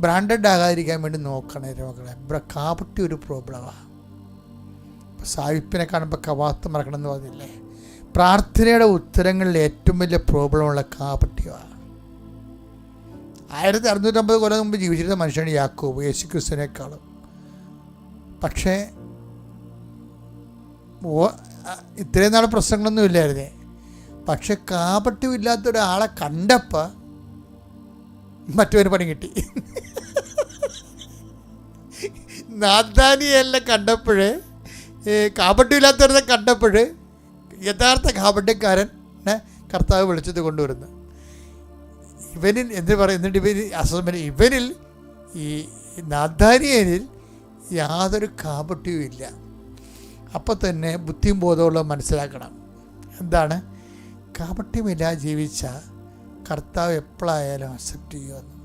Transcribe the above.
Branded ആകാതിരിക്കാൻ വേണ്ടി നോക്കണേ രോഗങ്ങളെ ഇവിടെ കാപട്ടി ഒരു പ്രോബ്ലമാണ് സായിപ്പിനെ കാണുമ്പോൾ കവാത്ത് മറക്കണം എന്ന് പറഞ്ഞില്ലേ? പ്രാർത്ഥനയുടെ ഉത്തരങ്ങളിൽ ഏറ്റവും വലിയ പ്രോബ്ലമുള്ള കാപട്യമാണ് ആയിരത്തി അറുന്നൂറ്റമ്പത് കൊല്ലം മുമ്പ് ജീവിച്ചിരുന്ന മനുഷ്യനാണ് യാക്കോബ് യേശു ക്രിസ്തുവിനേക്കാളും പക്ഷേ ഇത്രയും നാൾ പ്രശ്നങ്ങളൊന്നും ഇല്ലായിരുന്നേ. പക്ഷെ കാപട്യമില്ലാത്ത ഒരാളെ കണ്ടപ്പോൾ മറ്റൊരു പണി കിട്ടി. നാദാനിയെല്ലാം കണ്ടപ്പോഴേ കാപട്യമില്ലാത്തവരെ കണ്ടപ്പോൾ യഥാർത്ഥ കാപട്യക്കാരനെ കർത്താവ് വിളിച്ചത് കൊണ്ടുവരുന്നു. ഇവനിൽ എന്ത് പറയും? എന്നിട്ട് ഇവന് അസമന ഇവനിൽ ഈ നാദാനിയനിൽ യാതൊരു കാപട്യവും ഇല്ല. അപ്പം തന്നെ ബുദ്ധിയും ബോധമുള്ള മനസ്സിലാക്കണം. എന്താണ്? കാപട്യമില്ലാതെ ജീവിച്ച കർത്താവ് എപ്പോഴായാലും അക്സെപ്റ്റ് ചെയ്യുമെന്ന്.